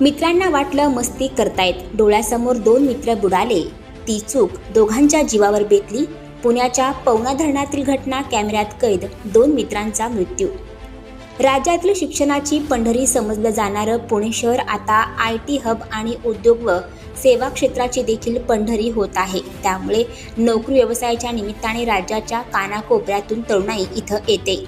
मित्रांना वाटलं मस्ती करतायत. डोळ्यासमोर दोन मित्र बुडाले. ती चूक दोघांच्या जीवावर बेतली. पुण्याच्या पवना धरणातील घटना कॅमेऱ्यात कैद. दोन मित्रांचा मृत्यू. राज्यातील शिक्षणाची पंढरी समजलं जाणारं पुणे शहर आता आय टी हब आणि उद्योग व सेवा क्षेत्राची देखील पंढरी होत आहे. त्यामुळे नोकरी व्यवसायाच्या निमित्ताने राज्याच्या कानाकोपऱ्यातून तरुणाई इथं येते.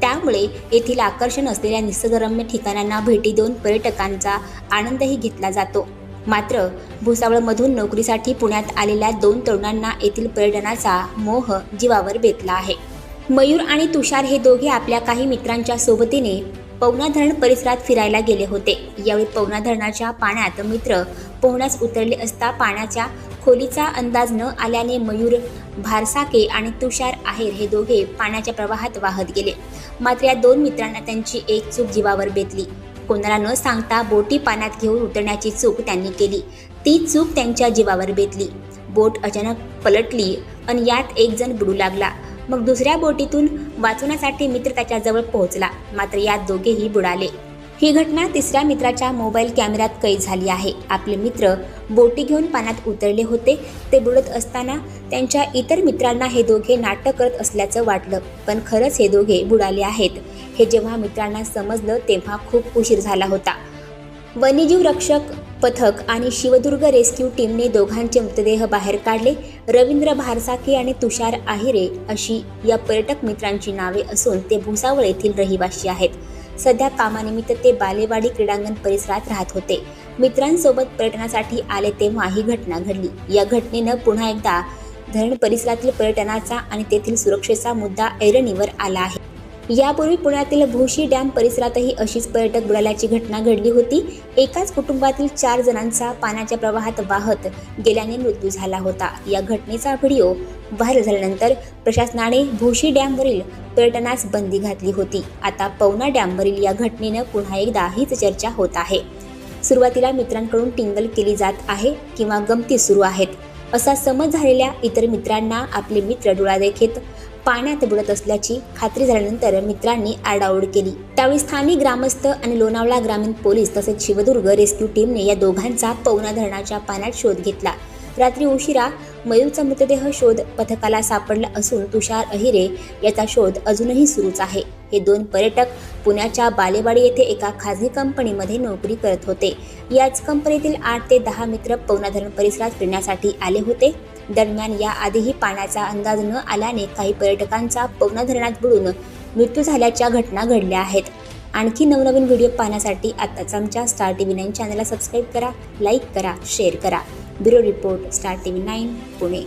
त्यामुळे येथील आकर्षण असलेल्या निसर्गरम्य ठिकाणांना भेटी देऊन पर्यटकांचा आनंदही घेतला जातो. मात्र भुसावळमधून नोकरीसाठी पुण्यात आलेल्या दोन तरुणांना येथील पर्यटनाचा मोह जीवावर बेतला आहे. मयूर आणि तुषार हे दोघे आपल्या काही मित्रांच्या सोबतीने पवना धरण परिसरात फिरायला गेले होते. यावेळी पवना धरणाच्या पाण्यात मित्र पोहण्यास उतरले असता पाण्याच्या खोलीचा अंदाज न आल्याने मयूर भारसाके आणि तुषार आहेर हे दोघे पाण्याच्या प्रवाहात वाहत गेले. मात्र या दोन मित्रांना त्यांची एक चूक जीवावर बेतली. कोणाला न सांगता बोटी पाण्यात घेऊन उतरण्याची चूक त्यांनी केली. ती चूक त्यांच्या जीवावर बेतली. बोट अचानक पलटली आणि यात एक जण बुडू लागला. मग दुसऱ्या बोटीतून वाचवण्यासाठी मित्र त्याच्याजवळ पोहोचला. मात्र यात दोघेही बुडाले. ही घटना तिसऱ्या मित्राच्या मोबाईल कॅमेऱ्यात कैद झाली आहे. आपले मित्र बोटी घेऊन पाण्यात उतरले होते. ते बुडत असताना त्यांच्या इतर मित्रांना हे दोघे नाटक करत असल्याचं वाटलं. पण खरंच हे दोघे बुडाले आहेत. हे जेव्हा मित्रांना समजलं तेव्हा खूप उशीर झाला होता. वन्यजीव रक्षक पथक आणि शिवदुर्ग रेस्क्यू टीमने दोघांचे मृतदेह बाहेर काढले. रवींद्र भारसाके आणि तुषार आहिरे अशी या पर्यटक मित्रांची नावे असून ते भुसावळ येथील रहिवासी आहेत. सध्या कामानिमित्त ते बालेवाडी क्रीडांगण परिसरात राहत होते. मित्रांसोबत पर्यटनासाठी आले तेव्हा ही घटना घडली. या घटनेनं पुन्हा एकदा धरण परिसरातील पर्यटनाचा आणि तेथील सुरक्षेचा मुद्दा ऐरणीवर आला आहे. यापूर्वी पुण्यातील भोशी डॅम परिसरातही अशीच पर्यटक बुडाल्याची घटना घडली होती. एकाच कुटुंबातील चार जणांचा पाण्याच्या प्रवाहात वाहत गेल्याने मृत्यू झाला होता. या घटनेचा व्हिडिओ व्हायरल झाल्यानंतर प्रशासनाने भोशी डॅमवरील पर्यटनास बंदी घातली होती. आता पवना डॅमवरील या घटनेनं पुन्हा एकदा हीच चर्चा होत आहे. सुरुवातीला मित्रांकडून टिंगल केली जात आहे किंवा गमती सुरू आहेत. असा समज झालेल्या इतर मित्रांना आपले मित्र डोळादेखीत पाण्यात बुडत असल्याची खात्री झाल्यानंतर मित्रांनी आडाओड केली. त्यावेळी स्थानिक ग्रामस्थ आणि लोणावळा ग्रामीण पोलीस तसेच शिवदुर्ग रेस्क्यू टीमने या दोघांचा पवना धरणाच्या पाण्यात शोध घेतला. रात्री उशिरा मयूरचा मृतदेह शोध पथकाला सापडला असून तुषार अहिरे याचा शोध अजूनही सुरूच आहे. हे दोन पर्यटक पुण्याच्या बालेवाडी येथे एका खाजगी कंपनीमध्ये नोकरी करत होते. याच कंपनीतील आठ ते दहा मित्र पवना धरण परिसरात फिरण्यासाठी आले होते. दरम्यान याआधीही पाण्याचा अंदाज न आल्याने काही पर्यटकांचा पवना धरणात बुडून मृत्यू झाल्याच्या घटना घडल्या आहेत. आणखी नवनवीन व्हिडिओ पाहण्यासाठी आत्ताच आमच्या स्टार टी व्ही नाईन चॅनलला सबस्क्राईब करा लाईक करा शेअर करा. Bureau report Star T V nine Pune.